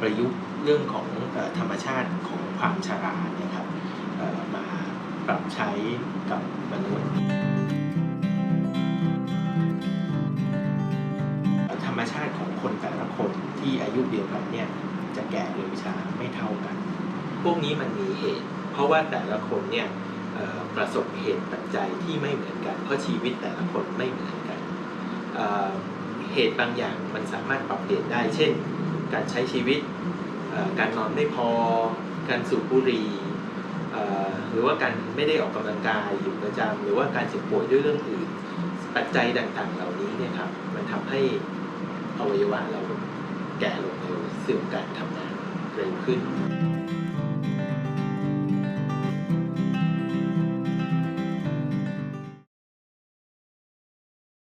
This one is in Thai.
ประยุกต์เรื่องของธรรมชาติของความชราเนี่ยครับมาปรับใช้กับมนุษย์ ธรรมชาติของคนแต่ละคนที่อายุเดียวกันเนี่ยจะแก่เร็วช้าไม่เท่ากัน พวกนี้มันมีเหตุ เพราะว่าแต่ละคนเนี่ยประสบเหตุปัจจัยที่ไม่เหมือนกัน เพราะชีวิตแต่ละคนไม่เหมือนกันเอ่อเหตุบางอย่างมันสามารถปรับเปลี่ยนได้ เช่น การใช้ชีวิต การนอนไม่พอ การสูบบุหรี่หรือว่าการไม่ได้ออกกำลังกายอยู่ประจำหรือว่าการเจ็บป่วยด้วยเรื่องอื่น ปัจจัยต่างๆ เหล่านี้เนี่ยครับมันทำให้อวัยวะเราแก่ลงเร็วเสื่อมการทำงานเร็วขึ้น